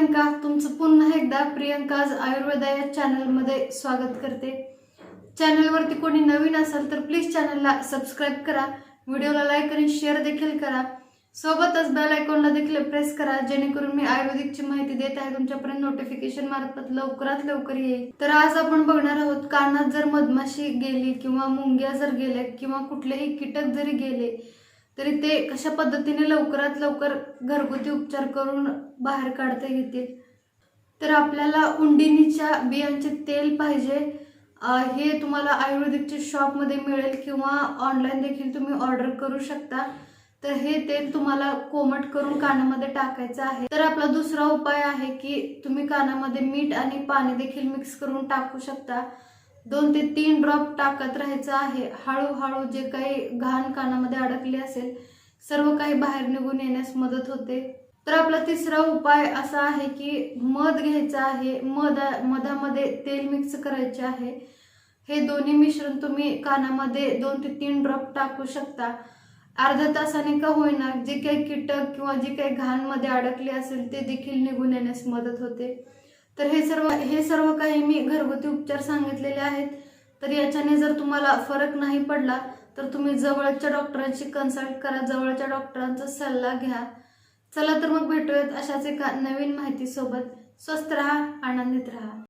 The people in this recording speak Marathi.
प्रियंका तुमचं पुन्हा एकदा प्रियंकाज आयुर्वेदा या चॅनलमध्ये स्वागत करते. चॅनलवरती कोणी नवीन असेल तर प्लीज चॅनलला सबस्क्राईब करा व्हिडिओला लाईक आणि शेअर देखील करा. सोबतच बेल आयकॉनला देखील प्रेस करा जेणेकरून मी आयुर्वेदिकची माहिती देत आहे तुमच्यापर्यंत नोटिफिकेशन मार्फत लवकरात लवकर येईल. तर आज आपण बघणार आहोत कानात जर मधमाशी गेली किंवा मुंग्या जर गेल्या किंवा कुठलेही कीटक जरी गेले तरी ते कशा पद्धतीने लवकरात लवकर घरगुती उपचार करून बाहेर काढता येतील? तर आपल्याला उंडिनीच्या बियांचे तेल पाहिजे. हे तुम्हाला आयुर्वेदिकच्या शॉपमध्ये मिळेल किंवा ऑनलाईन देखील तुम्ही ऑर्डर करू शकता. तर हे तेल तुम्हाला कोमट करून कानामध्ये टाकायचं आहे. तर आपला दुसरा उपाय आहे की तुम्ही कानामध्ये मीठ आणि पाणी देखील मिक्स करून टाकू शकता. दोन ते तीन ड्रॉप टाकत राहायचं आहे. हळूहळू जे काही घाण कानामध्ये अडकले असेल सर्व काही बाहेर निघून येण्यास मदत होते. तर आपला तिसरा उपाय असा आहे की मध घ्यायचा आहे. मधा मधामध्ये तेल मिक्स करायचे आहे. हे दोन्ही मिश्रण तुम्ही कानामध्ये दोन ते तीन ड्रॉप टाकू शकता. अर्ध्या तासाने का होईना जे काही कीटक किंवा जे काही घाणमध्ये अडकले असेल ते देखील निघून येण्यास मदत होते. तर हे सर्व हे सर्व काही मी घरगुती उपचार सांगितलेले आहेत. तर याच्याने जर तुम्हाला फरक नाही पडला तर तुम्ही जवळच्या डॉक्टरांशी कन्सल्ट करा जवळच्या डॉक्टरांचा सल्ला घ्या. चला तर मग भेटूयात अशाच एका नवीन माहितीसोबत. स्वस्त राहा आनंदित राहा.